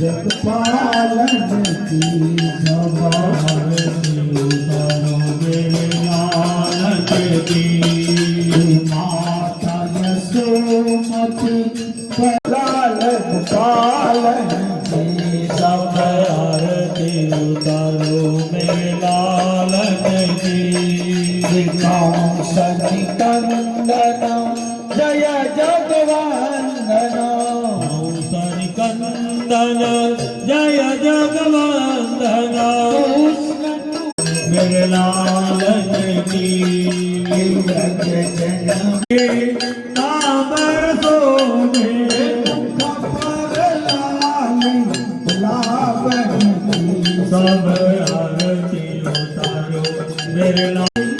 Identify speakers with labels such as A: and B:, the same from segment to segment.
A: जगपालन की जगपालन की माता यशोमती पालन पालन की सब सनिकन्दनं जय जगवन्दनं सनिकन्दन जय जगवन्दन सब आरती उतारो मेरे नाम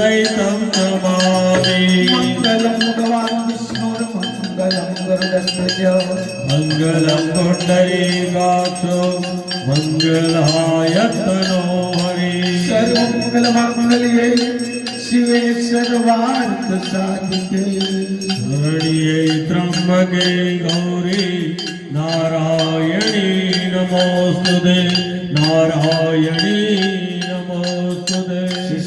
A: अद्वैतं नमामि
B: मङ्गलं भगवान् विष्णुर् मङ्गलं गरुडस्य
A: मङ्गलं कुण्डलीकाक्षो मङ्गलाय तनो
B: हरि सर्वमङ्गलमाङ्गल्ये शिवे सर्वार्थसाधिके
A: शरण्यै त्र्यम्बके गौरी नारायणी नमोऽस्तु नारायणी
B: नमोऽस्तु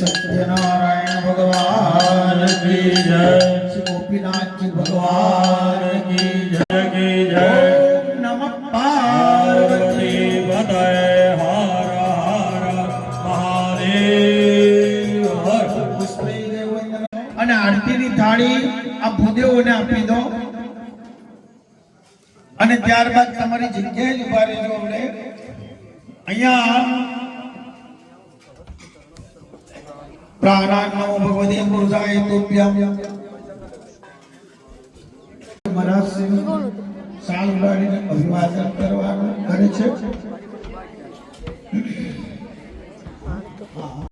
B: सत्यनारायण ભગવાન
A: કી જય.
B: શ્રી ગોપીનાથજી ભગવાન
A: કી જય.
B: કી જય અને આપી દો. અને ત્યારબાદ તમારી જગ્યાએ ઊભા રહેજો આપણે. અહીંયા પ્રાણાન્નમો ભગવતે પુરુષાય તુભ્યમ મહારાજ સાલ ઉડાડીને અભિવાદન કરવાનું કરે છે.